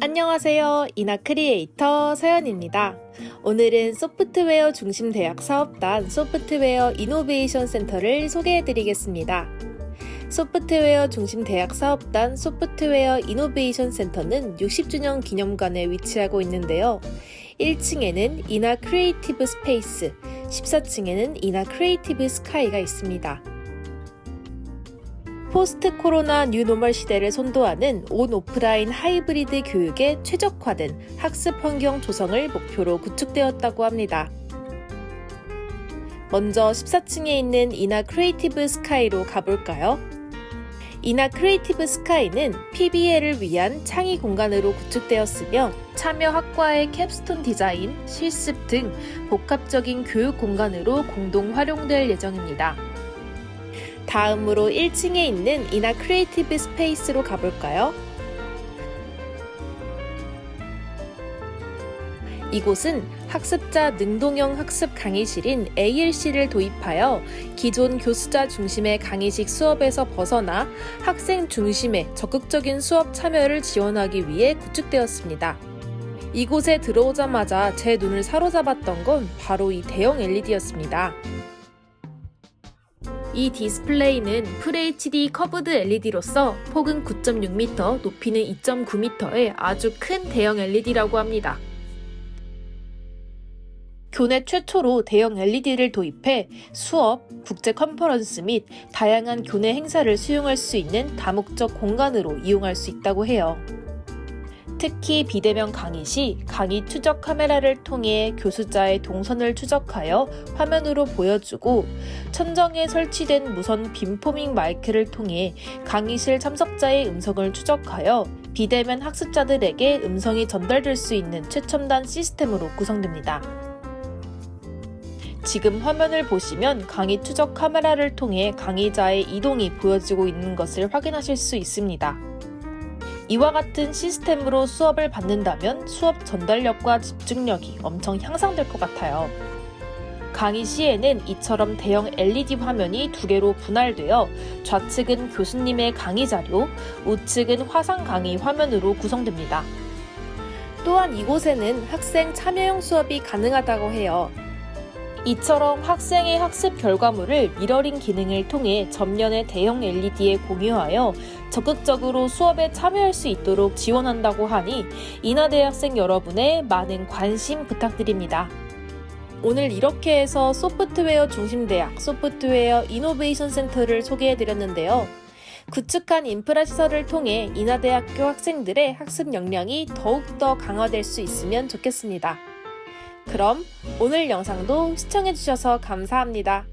안녕하세요. 이나 크리에이터 서연입니다. 오늘은 소프트웨어 중심 대학 사업단 소프트웨어 이노베이션 센터를 소개해 드리겠습니다. 소프트웨어 중심 대학 사업단 소프트웨어 이노베이션 센터는 60주년 기념관에 위치하고 있는데요. 1층에는 이나 크리에이티브 스페이스, 14층에는 이나 크리에이티브 스카이가 있습니다. 포스트 코로나 뉴노멀 시대를 선도하는 온 오프라인 하이브리드 교육에 최적화된 학습 환경 조성을 목표로 구축되었다고 합니다. 먼저 14층에 있는 이나 크리에이티브 스카이로 가볼까요? 이나 크리에이티브 스카이는 PBL을 위한 창의 공간으로 구축되었으며 참여 학과의 캡스톤 디자인, 실습 등 복합적인 교육 공간으로 공동 활용될 예정입니다. 다음으로 1층에 있는 이나 크리에이티브 스페이스로 가볼까요? 이곳은 학습자 능동형 학습 강의실인 ALC를 도입하여 기존 교수자 중심의 강의식 수업에서 벗어나 학생 중심의 적극적인 수업 참여를 지원하기 위해 구축되었습니다. 이곳에 들어오자마자 제 눈을 사로잡았던 건 바로 이 대형 LED였습니다. 이 디스플레이는 FHD 커브드 LED로서 폭은 9.6m, 높이는 2.9m의 아주 큰 대형 LED라고 합니다. 교내 최초로 대형 LED를 도입해 수업, 국제 컨퍼런스 및 다양한 교내 행사를 수용할 수 있는 다목적 공간으로 이용할 수 있다고 해요. 특히 비대면 강의 시 강의 추적 카메라를 통해 교수자의 동선을 추적하여 화면으로 보여주고 천정에 설치된 무선 빔포밍 마이크를 통해 강의실 참석자의 음성을 추적하여 비대면 학습자들에게 음성이 전달될 수 있는 최첨단 시스템으로 구성됩니다. 지금 화면을 보시면 강의 추적 카메라를 통해 강의자의 이동이 보여지고 있는 것을 확인하실 수 있습니다. 이와 같은 시스템으로 수업을 받는다면 수업 전달력과 집중력이 엄청 향상될 것 같아요. 강의 시에는 이처럼 대형 LED 화면이 두 개로 분할되어 좌측은 교수님의 강의 자료, 우측은 화상 강의 화면으로 구성됩니다. 또한 이곳에는 학생 참여형 수업이 가능하다고 해요. 이처럼 학생의 학습 결과물을 미러링 기능을 통해 전면의 대형 LED에 공유하여 적극적으로 수업에 참여할 수 있도록 지원한다고 하니 인하대학생 여러분의 많은 관심 부탁드립니다. 오늘 이렇게 해서 소프트웨어 중심대학 소프트웨어 이노베이션 센터를 소개해 드렸는데요. 구축한 인프라 시설을 통해 인하대학교 학생들의 학습 역량이 더욱더 강화될 수 있으면 좋겠습니다. 그럼 오늘 영상도 시청해주셔서 감사합니다.